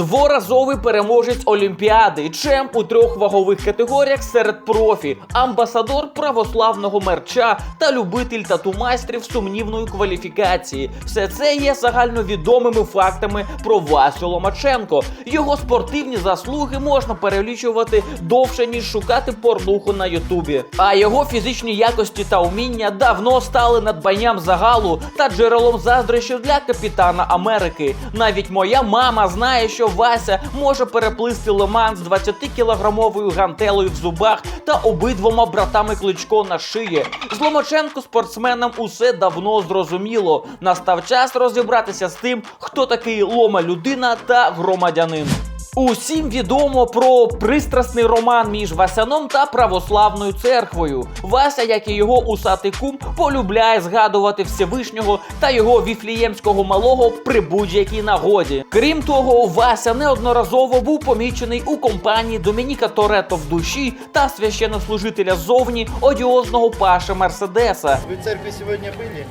Дворазовий переможець Олімпіади, чемп у трьох вагових категоріях серед профі, амбасадор православного мерча та любитель тату-майстрів сумнівної кваліфікації. Все це є загальновідомими фактами про Васю Ломаченко. Його спортивні заслуги можна перелічувати довше ніж шукати порнуху на Ютубі. А його фізичні якості та уміння давно стали надбанням загалу та джерелом заздрощів для капітана Америки. Навіть моя мама знає, що Вася може переплисти лиман з 20-кілограмовою гантелею в зубах та обидвома братами кличко на шиї. З Ломаченко спортсменам усе давно зрозуміло. Настав час розібратися з тим, хто такий лома людина та громадянин. Усім відомо про пристрасний роман між Васяном та православною церквою. Вася, як і його усатий кум, полюбляє згадувати Всевишнього та його віфліємського малого при будь-якій нагоді. Крім того, Вася неодноразово був помічений у компанії Домініка Торетто в душі та священнослужителя ззовні одіозного Паша Мерседеса. Вы в церкви сегодня были?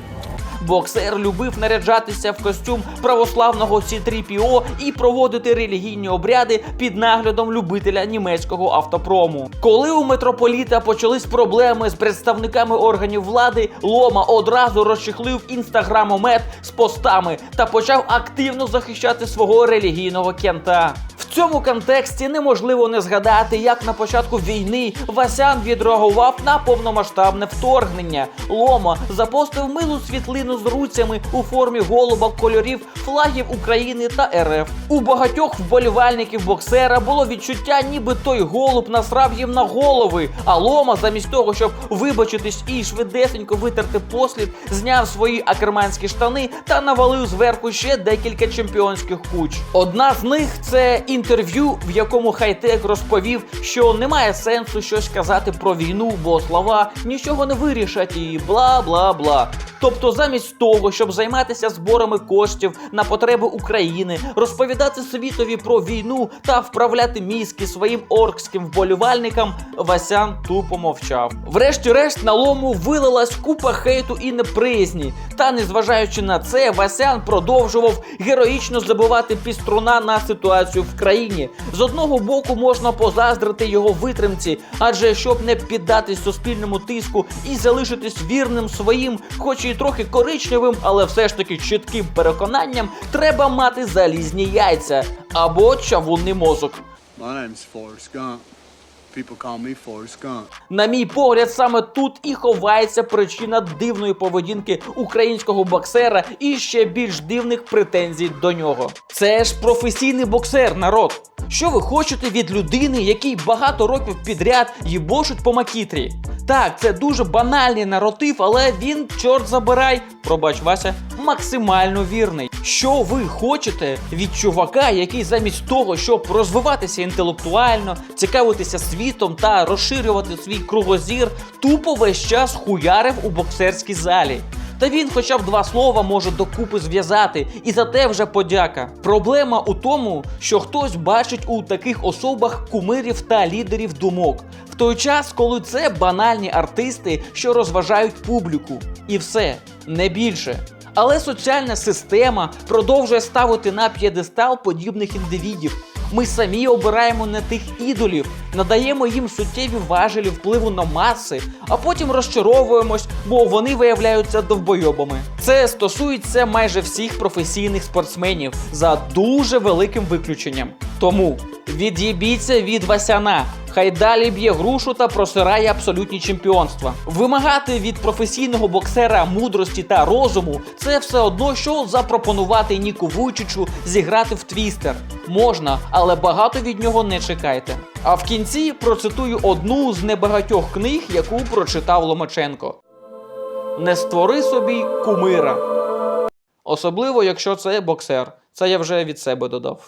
Боксер любив наряджатися в костюм православного C3PO і проводити релігійні обряди під наглядом любителя німецького автопрому. Коли у митрополіта почались проблеми з представниками органів влади, Лома одразу розчехлив інстаграмомет з постами та почав активно захищати свого релігійного кента. В цьому контексті неможливо не згадати, як на початку війни Васян відреагував на повномасштабне вторгнення. Лома запостив милу світлину з руцями у формі голуба кольорів флагів України та РФ. У багатьох вболівальників боксера було відчуття, ніби той голуб насрав їм на голови. А Лома, замість того, щоб вибачитись і швидесенько витерти послід, зняв свої акерманські штани та навалив зверху ще декілька чемпіонських куч. Одна з них це інтерв'ю, в якому Хайтек розповів, що немає сенсу щось казати про війну, бо слова нічого не вирішать і бла бла бла. Тобто, замість того, щоб займатися зборами коштів на потреби України, розповідати світові про війну та вправляти мізки своїм оркським вболівальникам, Васян тупо мовчав. Врешті-решт на лому вилилась купа хейту і неприязні. Та незважаючи на це, Васян продовжував героїчно забивати піструна на ситуацію в країні. З одного боку можна позаздрити його витримці, адже щоб не піддатись суспільному тиску і залишитись вірним своїм, хоч і трохи коричневим, але все ж таки чітким переконанням, треба мати залізні яйця або чавунний мозок. My name's Forrest Gump. People call me Forrest Gump. На мій погляд, саме тут і ховається причина дивної поведінки українського боксера і ще більш дивних претензій до нього. Це ж професійний боксер, народ. Що ви хочете від людини, який багато років підряд їбошить по макітрі? Так, це дуже банальний наратив, але він, чорт забирай, пробач Вася, максимально вірний. Що ви хочете від чувака, який замість того, щоб розвиватися інтелектуально, цікавитися світом та розширювати свій кругозір, тупо весь час хуярив у боксерській залі. Та він хоча б два слова може докупи зв'язати, і за те вже подяка. Проблема у тому, що хтось бачить у таких особах кумирів та лідерів думок, в той час, коли це банальні артисти, що розважають публіку. І все, не більше. Але соціальна система продовжує ставити на п'єдестал подібних індивідів. Ми самі обираємо не тих ідолів, надаємо їм суттєві важелі впливу на маси, а потім розчаровуємось, бо вони виявляються довбойобами. Це стосується майже всіх професійних спортсменів за дуже великим виключенням. Тому від'їбіться від Васяна. Хай далі б'є грушу та просирає абсолютні чемпіонства. Вимагати від професійного боксера мудрості та розуму це все одно, що запропонувати Ніку Вуйчичу зіграти в твістер. Можна, але багато від нього не чекайте. А в кінці процитую одну з небагатьох книг, яку прочитав Ломаченко: Не створи собі кумира. Особливо, якщо це боксер. Це я вже від себе додав.